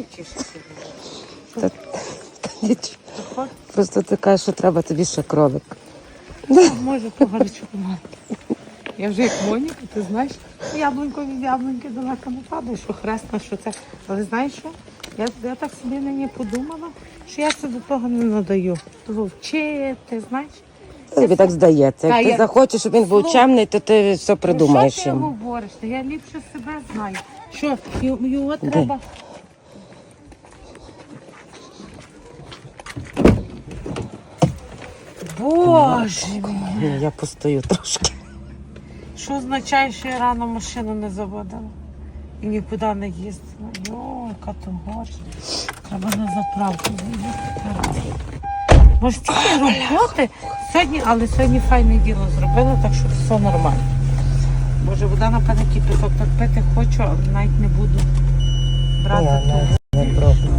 тішишся? Та- Нічого. Просто ти кажеш, що треба тобі ще кролик. Може погарчувати. Я вже як Моніка, ти знаєш, яблунько від яблуньки далеко не падає, що хресна, що це. Але знаєш що? Я, я так собі нині подумала, що я це до того не надаю. Того вчити, знаєш. Тобі так здається. Та Як ти я- захочеш, щоб він був чемний, то ти все придумаєш Ну, що ти говориш? Я ліпше себе знаю. Що, його треба. Боже мій. Ні, Я постою трошки. Що означає, що я рано машину не заводила і нікуди не їздила? Йо, яка то горша. Треба на заправку заїхати. Може, стільки роботи сьогодні, але сьогодні файне діло зробила, так що все нормально. Боже, вода напевне кипяток так пити хочу, але навіть не буду брати. Ні, ту. не, не пробуй.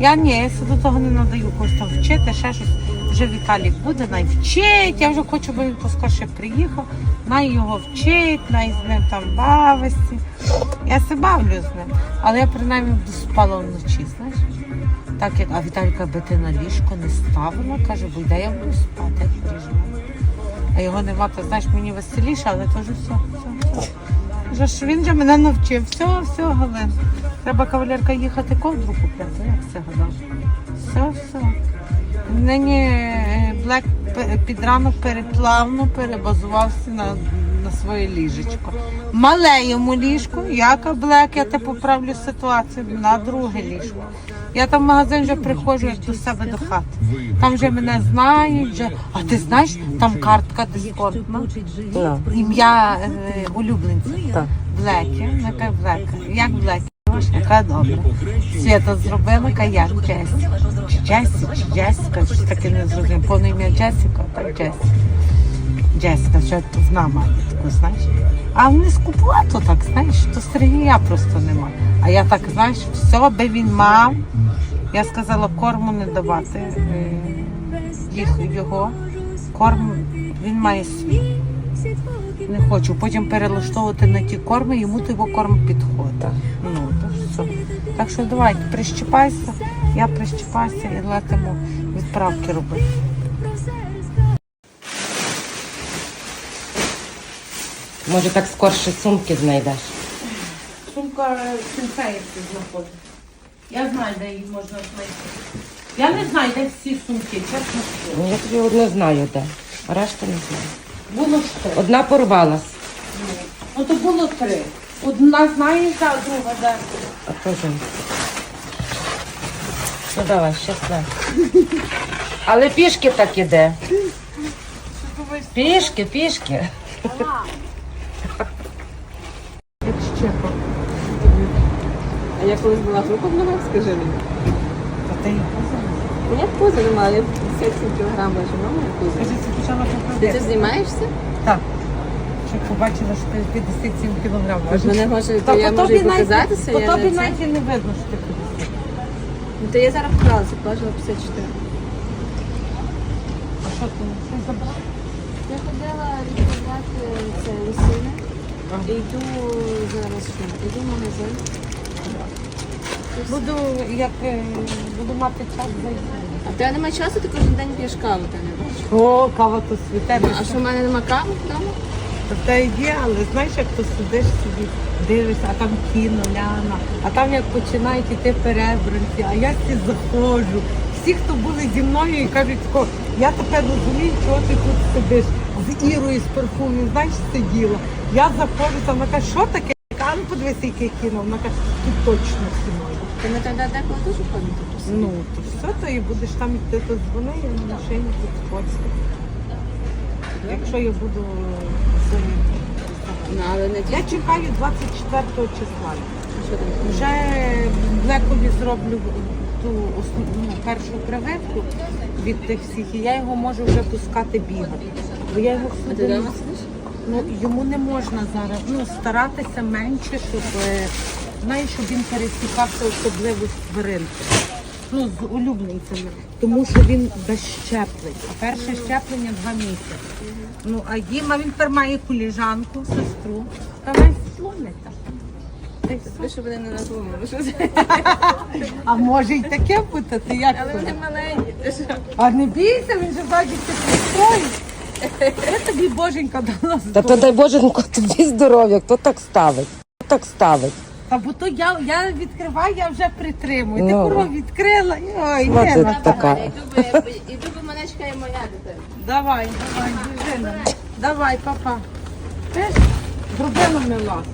Я ні, я себе до того не надаю когось вчити, ще щось. Вже Віталік буде, най вчить. Я вже хочу, щоб він поскорше приїхав, най його вчить, най з ним там бавиться. Я себе бавлю з ним. Але я принаймні буду спала вночі, знаєш. Так як а Віталіка аби ти на ліжко не ставила, каже, бо йде я буду спати, як переживаю. А його нема, то знаєш, мені веселіше, але теж все, все, все. Вже ж він же мене навчив. Все, все, Галин. Треба кавалерка їхати ковдру купляти, як це гадав. Все, все. Нині е, Блек під ранок переплавно перебазувався на, на своє ліжечко. Мале йому ліжко, яка Блек, я те поправлю ситуацію на друге ліжко. Я там в магазин вже приходжу як до себе до хати. Там вже мене знають, вже. а ти знаєш, там картка дисконтна. Ім'я е, улюбленця. Блекі, Блека. Як Блекі? Яка добра. Свята зробила, яка як Джесі. Джесі, чи Джесіка, щось таке не зрозуміло. Повне ім'я Джесіка, так Джесі. Джесіка, що вона має таку, знаєш. А не скупувато так, знаєш, то Сергія просто нема. А я так, знаєш, все би він мав. Я сказала, корму не давати е, їх його. Корм він має свій. Не хочу. Потім перелаштовувати на ті корми, йому того корм підходить. Ну, то. Так що давай, прищепайся, я прищепаюся і летимо відправки робити. Може так скорше сумки знайдеш. Сумка синфеївки знаходить. Я знаю, де її можна знайти. Я не знаю, де всі сумки, чесно скажу. Ну, Я тобі одну знаю де, а решта не знаю. Було що? Одна порвалась, Ну то було три. Одна знаєш, а друга де. а то вже. Ну давай, щасливо. Але пішки так іде. Пішки, пішки. Як щепа. А я колись була група в ногах, скажи мені. Та ти мене пузо немає, я 57 кг мама я пузо. Скажи, це почала Ти це знімаєшся? Так. Щоб побачила, що ти 57 кілограм От важиш. мене може, Та то я можу і показатися, По я тобі не навіть і не видно, що ти 50. Ну, То я зараз поправилася, важила 54. А що ти? Щось забрала? Я ходила відправляти це весілля. І йду зараз що? Йду в магазин. Буду, як е, буду мати час зайти. А в тебе немає часу, ти кожен день п'єш каву, ти не бачиш. О, кава то світе. А що в мене немає кави вдома? Та є, але знаєш, як ти сидиш собі, дивишся, а там кіно, ляна, а там як починають іти перебранці, а я всі заходжу. Всі, хто були зі мною і кажуть, тако, я тепер розумію, чого ти тут сидиш з Ірою, з парфумів, знаєш, сиділа. Я заходжу, там вона каже, що таке? А ну подивися, яке кіно. Вона каже, тут точно всі можуть. Ти ми тоді деколи ходимо тут. Ну, то все, то і будеш там йти, то дзвони, я на машині тут сходити. Якщо я буду сьогодні. Ну, але не Я чекаю 24 числа. Вже Блекові зроблю ту основну першу прививку від тих всіх, і я його можу вже пускати бігати. Бо я його всюди ну, йому не можна зараз ну, старатися менше, щоб е, знаєш, щоб він пересікався особливо з тваринками. Ну, з улюбленцями, тому що він без щеплень. А перше щеплення два місяці. Ну, а Діма він тепер має коліжанку, сестру. Та весь слониться. Та й все. Тобто, щоб вони не що це. А може й таке бути, ти як Але вони маленькі. ти що? А не бійся, він же бачить, ти пристроїть. Я тобі боженька дала Та то дай Боженько тобі здоров'я, хто так ставить? Хто так ставить? Та бо то я, я відкриваю, я вже притримую. Ти Ну. відкрила. Ой, Ну, ні, ти Наталя. така. Іду би, іду би мене чекає моя дитина. Давай, давай, біжи на. Давай, папа. Теж зробила ми лас.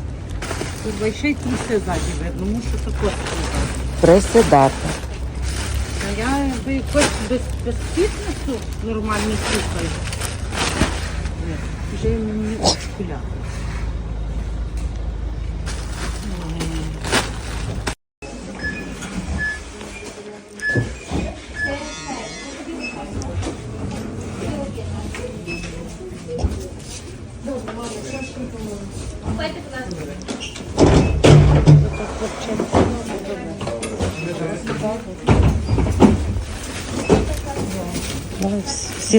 Курва, і ще й тріси ззаді видно, мушу тако сказати. Присідати. А я якби якось без, без фітнесу нормальний слухаю. Вже мені куля.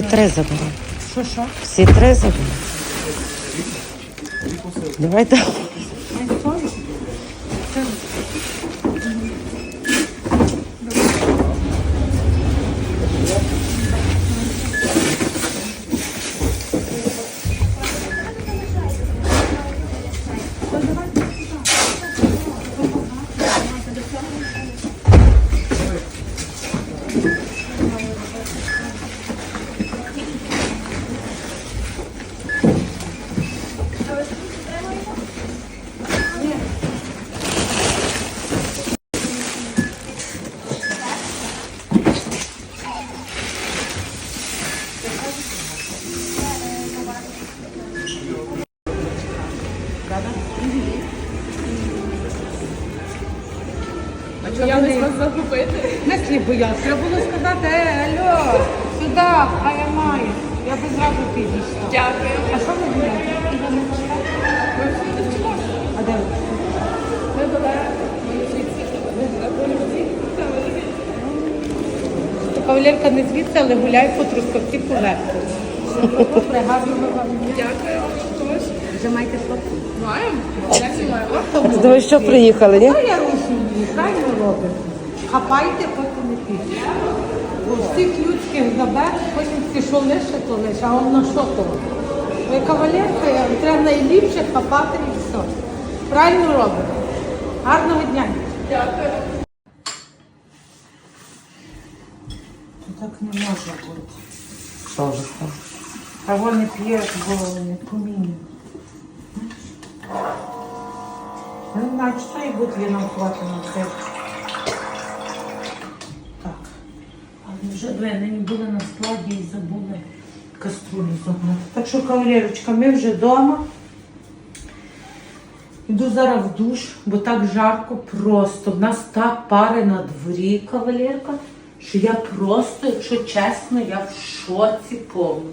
Всі- три забери. Що, що? Всі три забери. Давай я не вас загубити? Мислі боявся. Треба було сказати, е, алло, сюди, а я маю. Я би зразу підійшла. Дякую. А що ви гуляєте? А де ви? Ми були мої житті. На полі Кавалерка не звідси, але гуляє по трускавці по верху. Вам. Дякую вам також. Вже маєте хлопці? Маємо? Думаю, що приїхали, ні? Ну, я робимо. Хапайте, потім не піде. Бо всіх людських забер, потім ті, що лише, то лише, а воно що то? Ви кавалерка, я- треба найліпше хапати і все. Правильно робимо. Гарного дня. Дякую. Так не може бути. Що вже стало? А вони п'є голову, поміння. Не знаю, чи то і буде нам хватить на це. Так. Але вже двоє нині були на складі і забули каструлю забрати. Так що, кавалерочка, ми вже вдома. Йду зараз в душ, бо так жарко просто. В нас так пари на дворі, кавалерка, що я просто, якщо чесно, я в шоці повна.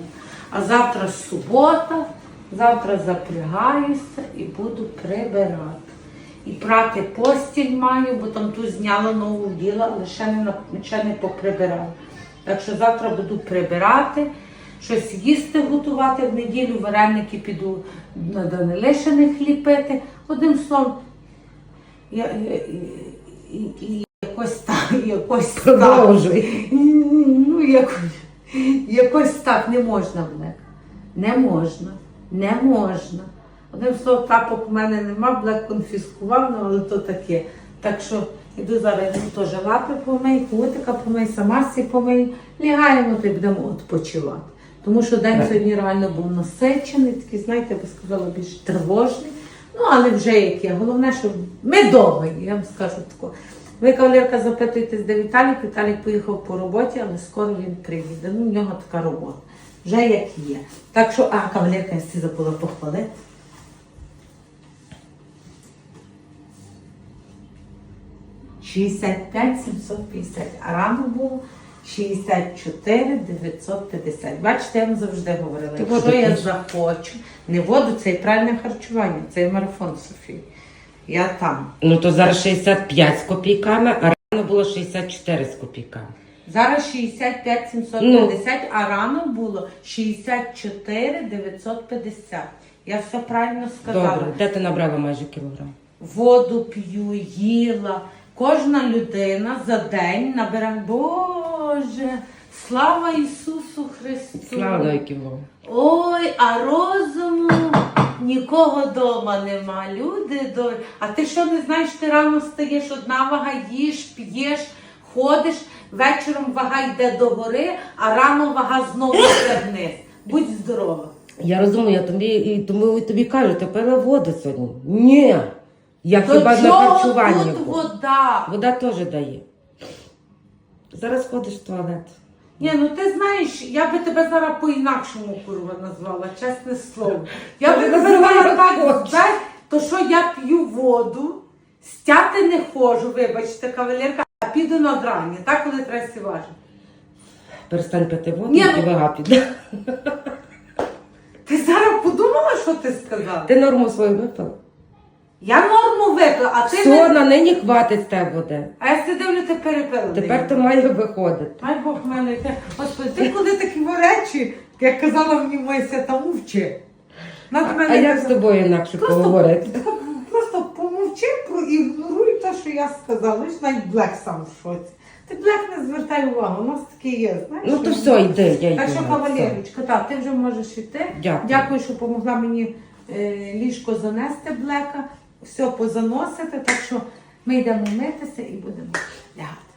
А завтра субота, завтра запрягаюся і буду прибирати. І прати постіль маю, бо там ту зняла нову діла, але ще не, ще не поприбирала. Так що завтра буду прибирати, щось їсти готувати в неділю, вареники піду на Данилишиних ліпити. Одним словом, я, я, і, і, і якось так, так. Ну, якось, якось так не можна в них. Не можна, не можна. Одним словом, тапок в мене нема, блек конфіскував, ну, але то таке. Так що йду зараз теж лапи помий, котика помий, сама сі помий, лягаємо та будемо відпочивати. Тому що день сьогодні реально був насичений, такий, знаєте, я би сказала, більш тривожний. Ну, але вже як є. Головне, що ми вдома, я вам скажу тако. Ви, кавалерка, запитуєтесь, де Віталік. Віталік поїхав по роботі, але скоро він приїде. Ну, в нього така робота. Вже як є. Так що, а, кавалерка, я всі забула похвалити. Шістдесят п'ять 750, а рано було 64 950. Бачите, я вам завжди говорила, якщо я захочу, не воду, це і правильне харчування, це і марафон Софії. Я там. Ну то зараз 65 з копійками, а рано було 64 з копійками. Зараз 65 750, а рано було 64 950. Я все правильно сказала. Добре, де ти набрала майже кілограм? воду п'ю, їла. Кожна людина за день набирає, Боже, слава Ісусу Христу! Слава Богу. Ой, а розуму нікого дома нема. Люди до. А ти що не знаєш, ти рано встаєш, одна вага їш, п'єш, ходиш, вечором вага йде догори, а рано вага знову йде вниз. Будь здорова. Я розумію, я тобі, і тому і тобі кажу, пила воду сьогодні. Ні. Я До хіба на чого харчування. тут був. вода? Вода теж дає. Зараз ходиш в туалет. Ні, ну ти знаєш, я би тебе зараз по-інакшому курва назвала, чесне слово. Я би як так, то що я п'ю воду, стяти не ходжу, вибачте, кавалерка, а піду на драння, так, коли треба сіважити. Перестань пити воду, Ні, і ну- вага піде. Ти зараз подумала, що ти сказала? Ти норму свою випила. Я норму випила, а ти Все, на нині хватить з тебе води. А я все дивлю, ти перепила. Тепер то має виходити. Ай Бог мене йде. Господи, ти коли такі речі, як казала мені моя свята, мовчи. Над А, мене а як з казала. тобою інакше Просто, поговорити? просто помовчи, проігноруй те, що я сказала. Лиш навіть Блек сам в шоці. Ти Блек не звертай увагу, у нас таке є, знаєш? Ну то що- все, йди, я йду. Так що, кавалерочка, так, ти вже можеш йти. Дякую. Дякую, що допомогла мені е, ліжко занести Блека, все позаносити. Так що ми йдемо митися і будемо лягати.